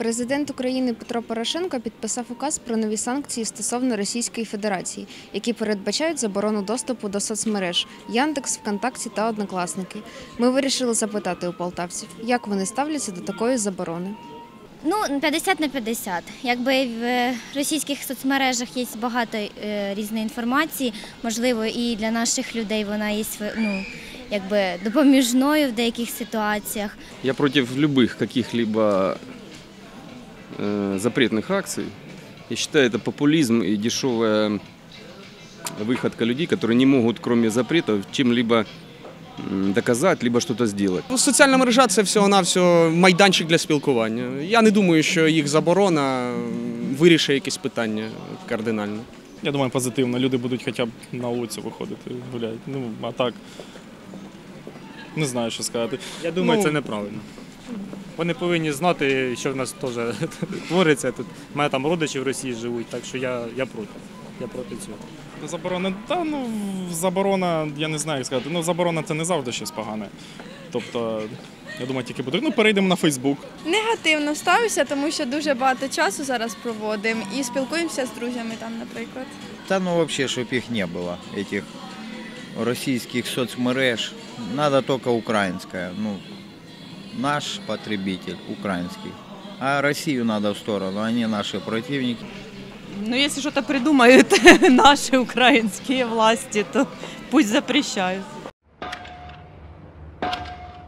Президент України Петро Порошенко підписав указ про нові санкції стосовно Російської Федерації, які передбачають заборону доступу до соцмереж Яндекс, ВКонтакті та Однокласники. Ми вирішили запитати у полтавців, як вони ставляться до такої заборони. Ну, 50 на 50. Якби в російських соцмережах є багато е, різної інформації, можливо, і для наших людей вона є ну, якби допоміжною в деяких ситуаціях. Я против любых каких-либо запретных акций. Я считаю, это популизм и дешевая выходка людей, которые не могут, кроме запретов, чем-либо м, доказать, либо что-то сделать. Ну, Соціальна мережа це всього-навсього майданчик для спілкування. Я не думаю, що їх заборона м, вирішить якесь питання кардинально. Я думаю, позитивно. Люди будуть хоча б на вулицю виходити, гуляти. Ну, а так. Не знаю, що сказати. Я думаю, Ну, це неправильно. Вони повинні знати, що в нас теж твориться тут. У мене там родичі в Росії живуть, так що я, я проти. Я проти цього. Заборона, та ну заборона, я не знаю, як сказати. Ну, заборона це не завжди щось погане. Тобто, я думаю, тільки буде. Ну, перейдемо на Фейсбук. Негативно ставлюся, тому що дуже багато часу зараз проводимо і спілкуємося з друзями там, наприклад. Та ну вообще, щоб їх не було, этих російських соцмереж. Надо только українська. Ну, наш потребитель украинский. А Россию надо в сторону, они наши противники. Ну, если что-то придумают наши украинские власти, то пусть запрещают.